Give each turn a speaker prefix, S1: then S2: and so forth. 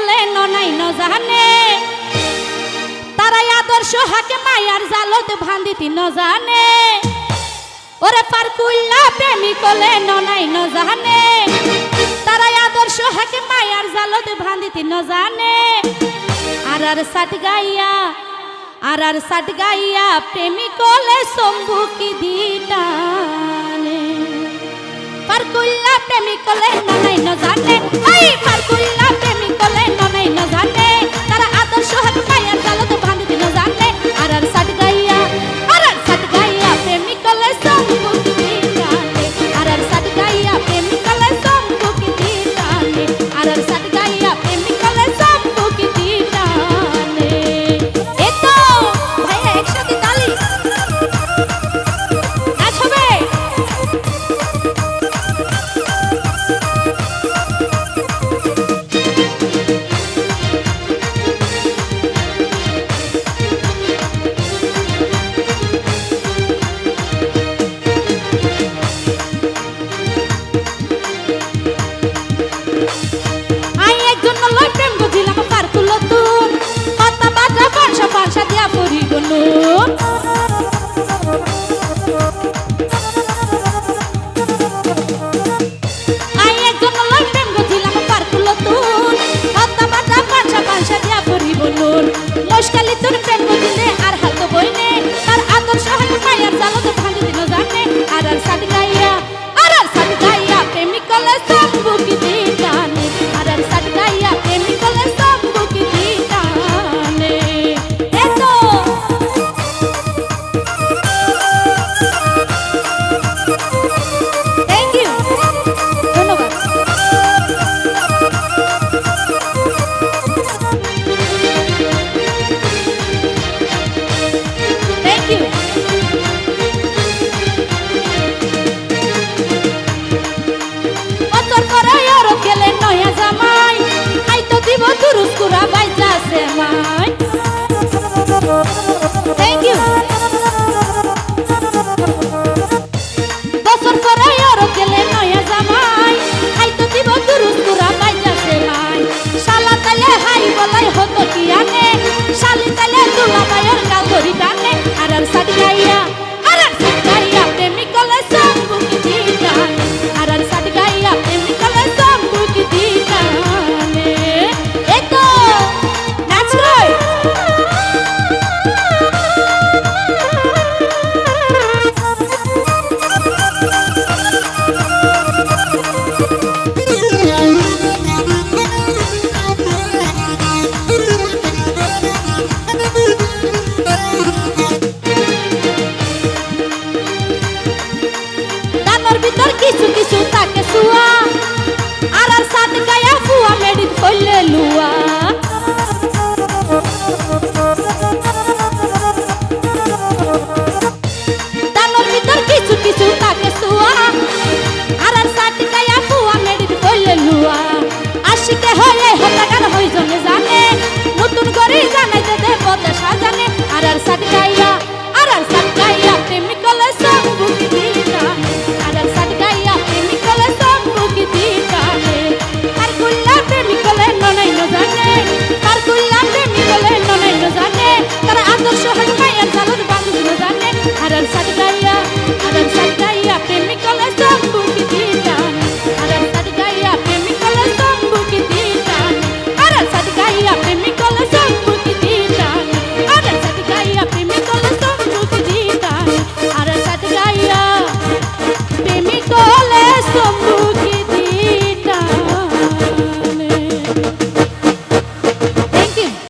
S1: বলে, ননাই জানে। তারাই আদর্শ হাকে মায়ার জালত ভান্দিতি জানে। ওরে পার কুইল্লা প্রেমী কলে, ননাই জানে। তারাই আদর্শ হাকে মায়ার জালত ভান্দিতি জানে। আর আর সাত গাইয়া, আর আর সাত গাইয়া প্রেমী কলে শম্ভু কি দিটা পার কুইল্লা প্রেমী কলে, ননাই নজানে ওই পার কুইল্লা জানাই না জানে। Adam said